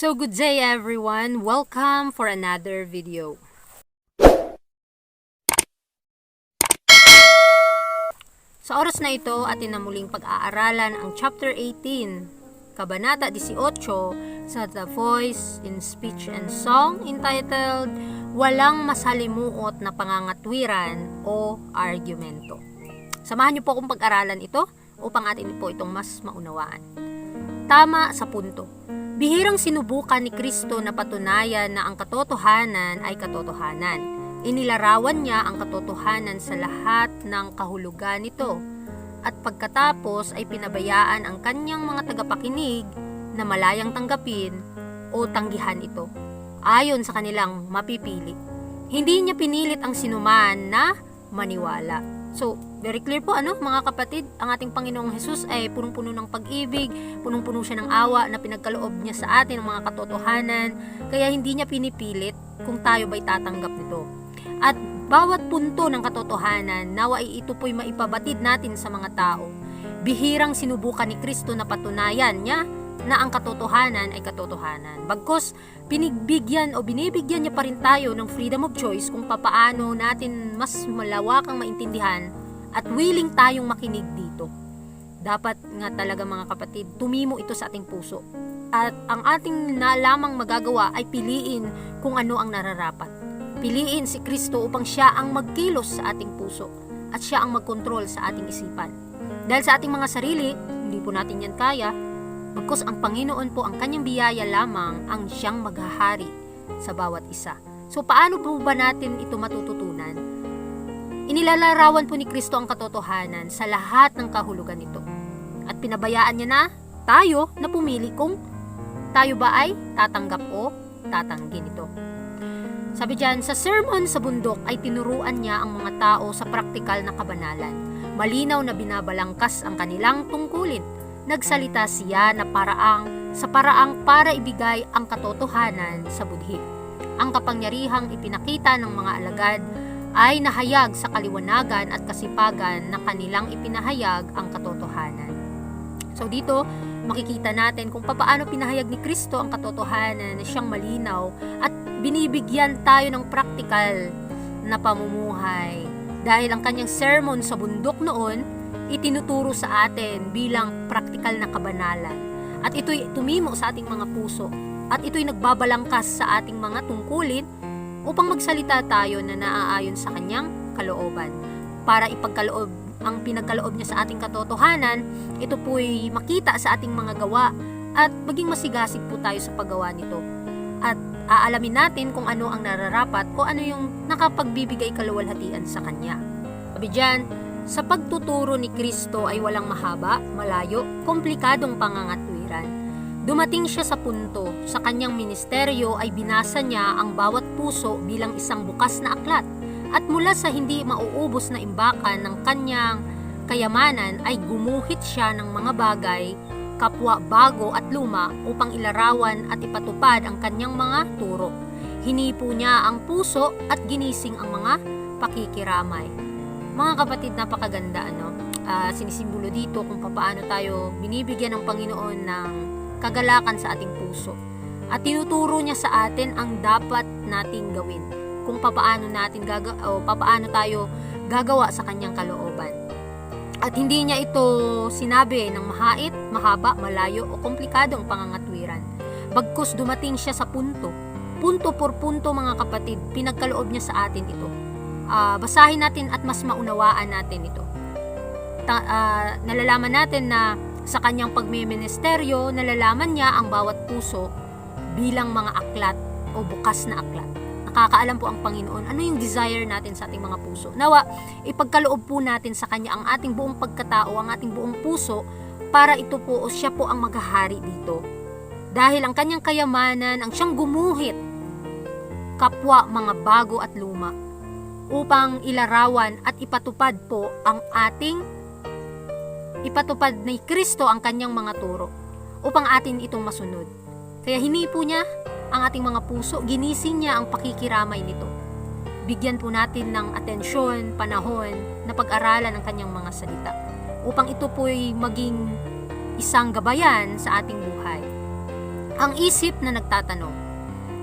So good day everyone. Welcome for another video. Sa oras na ito, atin na muling pag-aaralan ang chapter 18, kabanata 18 sa The Voice in Speech and Song entitled Walang Masalimuot na Pangangatwiran o Argumento. Samahan niyo po akong pag-aralan ito upang atin po itong mas maunawaan. Tama sa punto. Bihirang sinubukan ni Kristo na patunayan na ang katotohanan ay katotohanan. Inilarawan niya ang katotohanan sa lahat ng kahulugan nito. At pagkatapos ay pinabayaan ang kanyang mga tagapakinig na malayang tanggapin o tanggihan ito ayon sa kanilang mapipili. Hindi niya pinilit ang sinuman na maniwala. So, very clear po ano mga kapatid, ang ating Panginoong Hesus ay punong-puno ng pag-ibig, punong-puno siya ng awa na pinagkaloob niya sa atin ng mga katotohanan, kaya hindi niya pinipilit kung tayo ba'y tatanggap nito. At bawat punto ng katotohanan, nawa ito po'y maipabatid natin sa mga tao. Bihirang sinubukan ni Kristo na patunayan niya na ang katotohanan ay katotohanan. Bagkos, pinigbigyan o binibigyan niya pa rin tayo ng freedom of choice kung papaano natin mas malawakang maintindihan at willing tayong makinig dito. Dapat nga talaga mga kapatid, tumimo ito sa ating puso. At ang ating na lamang magagawa ay piliin kung ano ang nararapat. Piliin si Kristo upang siya ang magkilos sa ating puso at siya ang magkontrol sa ating isipan. Dahil sa ating mga sarili, hindi po natin yan kaya, Bagkus ang Panginoon po ang kanyang biyaya lamang ang siyang maghahari sa bawat isa. So paano po ba natin ito matututunan? Inilalarawan po ni Kristo ang katotohanan sa lahat ng kahulugan nito. At pinabayaan niya na tayo na pumili kung tayo ba ay tatanggap o tatanggin ito. Sabi diyan, sa sermon sa bundok ay tinuruan niya ang mga tao sa praktikal na kabanalan. Malinaw na binabalangkas ang kanilang tungkulin nagsalita siya na paraang sa paraang para ibigay ang katotohanan sa budhi. Ang kapangyarihang ipinakita ng mga alagad ay nahayag sa kaliwanagan at kasipagan na kanilang ipinahayag ang katotohanan. So dito, makikita natin kung paano pinahayag ni Kristo ang katotohanan na siyang malinaw at binibigyan tayo ng praktikal na pamumuhay. Dahil ang kanyang sermon sa bundok noon itinuturo sa atin bilang praktikal na kabanalan. At ito'y tumimo sa ating mga puso. At ito'y nagbabalangkas sa ating mga tungkulin upang magsalita tayo na naaayon sa kanyang kalooban. Para ipagkaloob ang pinagkaloob niya sa ating katotohanan, ito po'y makita sa ating mga gawa at maging masigasig po tayo sa paggawa nito. At aalamin natin kung ano ang nararapat o ano yung nakapagbibigay kaluwalhatian sa kanya. Sabi dyan, sa pagtuturo ni Kristo ay walang mahaba, malayo, komplikadong pangangatwiran. Dumating siya sa punto, sa kanyang ministeryo ay binasa niya ang bawat puso bilang isang bukas na aklat at mula sa hindi mauubos na imbakan ng kanyang kayamanan ay gumuhit siya ng mga bagay, kapwa bago at luma upang ilarawan at ipatupad ang kanyang mga turo. Hinipo niya ang puso at ginising ang mga pakikiramay. Mga kapatid, napakaganda ano. Uh, sinisimbolo dito kung paano tayo binibigyan ng Panginoon ng kagalakan sa ating puso. At tinuturo niya sa atin ang dapat nating gawin. Kung papaano natin gaga o papaano tayo gagawa sa kanyang kalooban. At hindi niya ito sinabi ng mahait, mahaba, malayo o komplikadong pangangatwiran. Bagkus dumating siya sa punto. Punto por punto mga kapatid, pinagkaloob niya sa atin ito uh, basahin natin at mas maunawaan natin ito. Ta, uh, nalalaman natin na sa kanyang pagmiministeryo, nalalaman niya ang bawat puso bilang mga aklat o bukas na aklat. Nakakaalam po ang Panginoon ano yung desire natin sa ating mga puso. Nawa, ipagkaloob po natin sa Kanya ang ating buong pagkatao, ang ating buong puso, para ito po o siya po ang maghahari dito. Dahil ang kanyang kayamanan, ang siyang gumuhit, kapwa mga bago at luma, upang ilarawan at ipatupad po ang ating ipatupad ni Kristo ang kanyang mga turo upang atin itong masunod. Kaya hinipo niya ang ating mga puso, ginising niya ang pakikiramay nito. Bigyan po natin ng atensyon, panahon na pag-aralan ang kanyang mga salita upang ito po'y maging isang gabayan sa ating buhay. Ang isip na nagtatanong,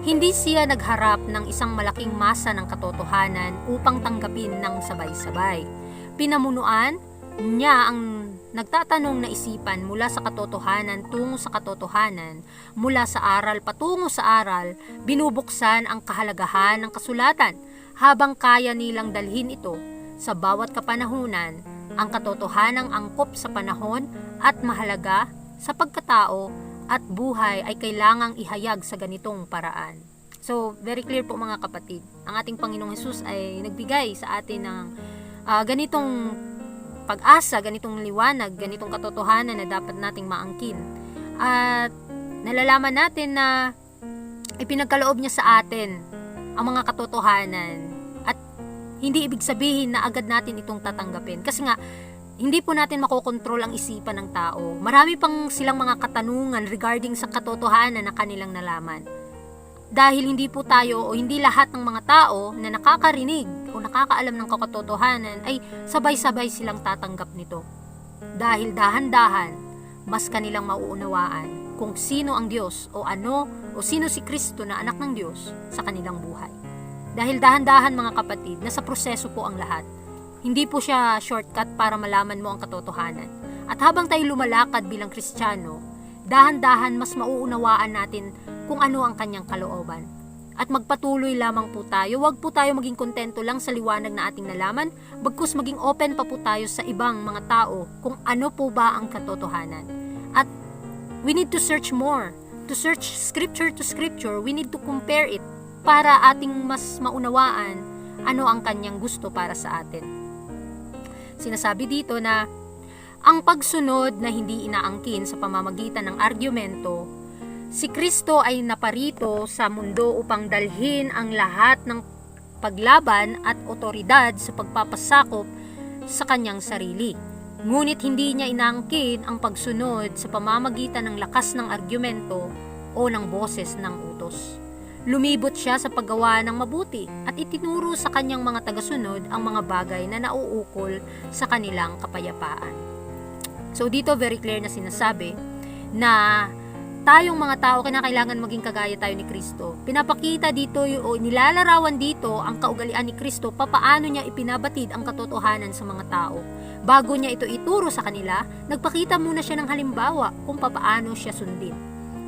hindi siya nagharap ng isang malaking masa ng katotohanan upang tanggapin ng sabay-sabay. Pinamunuan niya ang nagtatanong na isipan mula sa katotohanan tungo sa katotohanan, mula sa aral patungo sa aral, binubuksan ang kahalagahan ng kasulatan habang kaya nilang dalhin ito sa bawat kapanahunan, ang katotohanang angkop sa panahon at mahalaga sa pagkatao at buhay ay kailangang ihayag sa ganitong paraan. So, very clear po mga kapatid. Ang ating Panginoong Hesus ay nagbigay sa atin ng ah, ganitong pag-asa, ganitong liwanag, ganitong katotohanan na dapat nating maangkin. At nalalaman natin na ipinagkaloob niya sa atin ang mga katotohanan at hindi ibig sabihin na agad natin itong tatanggapin. Kasi nga, hindi po natin makokontrol ang isipan ng tao. Marami pang silang mga katanungan regarding sa katotohanan na kanilang nalaman. Dahil hindi po tayo o hindi lahat ng mga tao na nakakarinig o nakakaalam ng katotohanan ay sabay-sabay silang tatanggap nito. Dahil dahan-dahan, mas kanilang mauunawaan kung sino ang Diyos o ano o sino si Kristo na anak ng Diyos sa kanilang buhay. Dahil dahan-dahan mga kapatid, nasa proseso po ang lahat. Hindi po siya shortcut para malaman mo ang katotohanan. At habang tayo lumalakad bilang Kristiyano, dahan-dahan mas mauunawaan natin kung ano ang kanyang kalooban. At magpatuloy lamang po tayo, wag po tayo maging kontento lang sa liwanag na ating nalaman, bagkus maging open pa po tayo sa ibang mga tao kung ano po ba ang katotohanan. At we need to search more. To search scripture to scripture, we need to compare it para ating mas maunawaan ano ang kanyang gusto para sa atin. Sinasabi dito na ang pagsunod na hindi inaangkin sa pamamagitan ng argumento, si Kristo ay naparito sa mundo upang dalhin ang lahat ng paglaban at otoridad sa pagpapasakop sa kanyang sarili. Ngunit hindi niya inaangkin ang pagsunod sa pamamagitan ng lakas ng argumento o ng boses ng utos. Lumibot siya sa paggawa ng mabuti at itinuro sa kanyang mga tagasunod ang mga bagay na nauukol sa kanilang kapayapaan. So dito very clear na sinasabi na tayong mga tao kinakailangan maging kagaya tayo ni Kristo. Pinapakita dito o nilalarawan dito ang kaugalian ni Kristo papaano niya ipinabatid ang katotohanan sa mga tao. Bago niya ito ituro sa kanila, nagpakita muna siya ng halimbawa kung papaano siya sundin.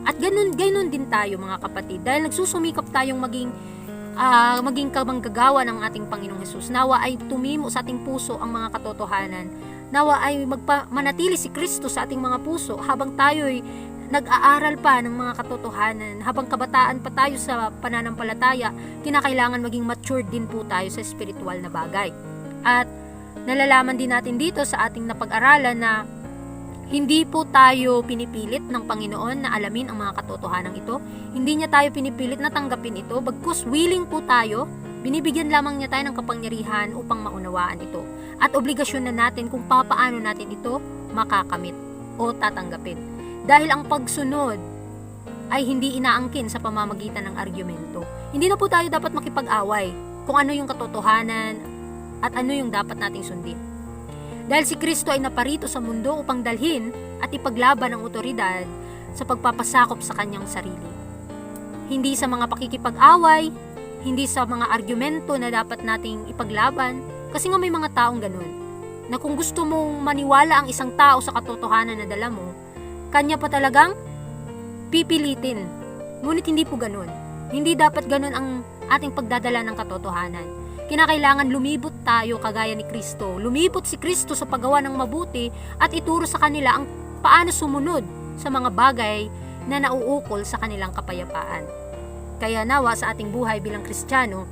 At ganun, ganun din tayo mga kapatid dahil nagsusumikap tayong maging ah, maging kamanggagawa ng ating Panginoong Hesus. Nawa ay tumimo sa ating puso ang mga katotohanan. Nawa ay magpa, manatili si Kristo sa ating mga puso habang tayo'y nag-aaral pa ng mga katotohanan. Habang kabataan pa tayo sa pananampalataya, kinakailangan maging matured din po tayo sa spiritual na bagay. At nalalaman din natin dito sa ating napag-aralan na hindi po tayo pinipilit ng Panginoon na alamin ang mga katotohanan ito. Hindi niya tayo pinipilit na tanggapin ito. Bagkus willing po tayo, binibigyan lamang niya tayo ng kapangyarihan upang maunawaan ito. At obligasyon na natin kung papaano natin ito makakamit o tatanggapin. Dahil ang pagsunod ay hindi inaangkin sa pamamagitan ng argumento. Hindi na po tayo dapat makipag-away kung ano yung katotohanan at ano yung dapat nating sundin. Dahil si Kristo ay naparito sa mundo upang dalhin at ipaglaban ang otoridad sa pagpapasakop sa kanyang sarili. Hindi sa mga pakikipag-away, hindi sa mga argumento na dapat nating ipaglaban, kasi nga may mga taong ganun, na kung gusto mong maniwala ang isang tao sa katotohanan na dala mo, kanya pa talagang pipilitin. Ngunit hindi po ganun. Hindi dapat ganun ang ating pagdadala ng katotohanan kinakailangan lumibot tayo kagaya ni Kristo. Lumibot si Kristo sa paggawa ng mabuti at ituro sa kanila ang paano sumunod sa mga bagay na nauukol sa kanilang kapayapaan. Kaya nawa sa ating buhay bilang Kristiyano,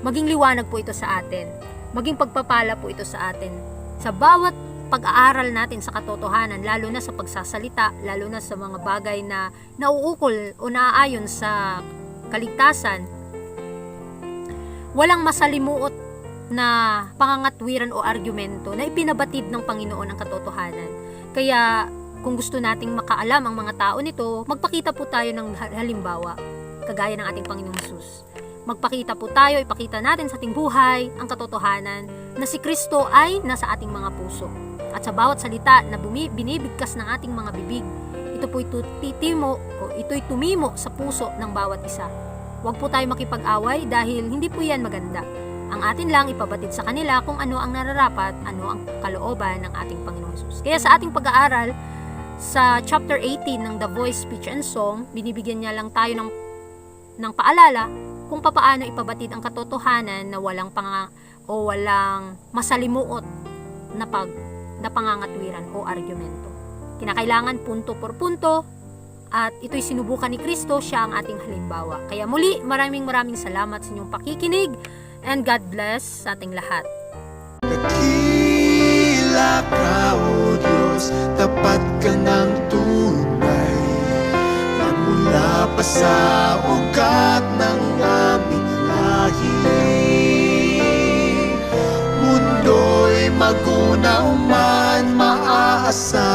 maging liwanag po ito sa atin. Maging pagpapala po ito sa atin. Sa bawat pag-aaral natin sa katotohanan, lalo na sa pagsasalita, lalo na sa mga bagay na nauukol o naaayon sa kaligtasan, walang masalimuot na pangangatwiran o argumento na ipinabatid ng Panginoon ang katotohanan. Kaya kung gusto nating makaalam ang mga tao nito, magpakita po tayo ng halimbawa, kagaya ng ating Panginoong Jesus. Magpakita po tayo, ipakita natin sa ating buhay ang katotohanan na si Kristo ay nasa ating mga puso. At sa bawat salita na bumi, binibigkas ng ating mga bibig, ito po'y titimo o ito'y tumimo sa puso ng bawat isa. Huwag po tayo makipag-away dahil hindi po yan maganda. Ang atin lang ipabatid sa kanila kung ano ang nararapat, ano ang kalooban ng ating Panginoong Jesus. Kaya sa ating pag-aaral, sa chapter 18 ng The Voice, Speech and Song, binibigyan niya lang tayo ng, ng paalala kung papaano ipabatid ang katotohanan na walang panga, o walang masalimuot na pag na pangangatwiran o argumento. Kinakailangan punto por punto at ito'y sinubukan ni Kristo, siya ang ating halimbawa. Kaya muli, maraming maraming salamat sa inyong pakikinig and God bless sa ating lahat. passa.